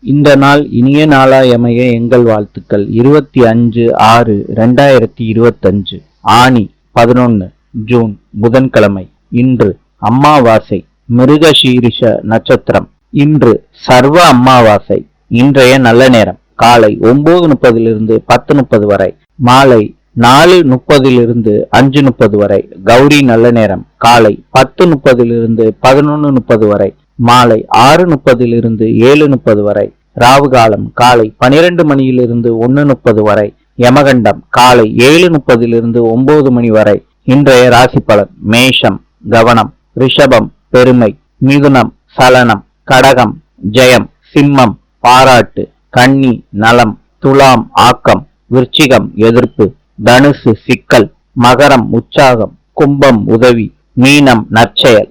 இந்த நாள் இனிய நாளாயமைய எங்கள் வாழ்த்துக்கள். இருபத்தி அஞ்சு ஆறு ரெண்டாயிரத்தி இருபத்தஞ்சு ஆணி பதினொன்னு ஜூன் புதன்கிழமை. இன்று அம்மாவாசை மிருகசீரிஷ நட்சத்திரம். இன்று சர்வ அம்மாவாசை இன்றைய நல்ல நேரம். காலை ஒன்பது முப்பதிலிருந்து பத்து முப்பது வரை. மாலை நாலு முப்பதிலிருந்து அஞ்சு முப்பது வரை. கௌரி நல்ல நேரம். காலை பத்து முப்பதிலிருந்து பதினொன்னு முப்பது வரை. மாலை ஆறு முப்பதிலிருந்து ஏழு முப்பது வரை ராவு காலம் காலை பனிரெண்டு மணியிலிருந்து ஒன்னு முப்பது வரை யமகண்டம் காலை ஏழு முப்பதிலிருந்து ஒன்பது மணி வரை. இன்றைய ராசி பலன் மேஷம் கவனம் ரிஷபம் பெருமை மிதுனம் சலனம் கடகம் ஜெயம் சிம்மம் பாராட்டு கன்னி நலம் துலாம் ஆக்கம் விருச்சிகம் எதிர்ப்பு தனுசு சிக்கல் மகரம் உற்சாகம் கும்பம் உதவி மீனம் நற்செயல்.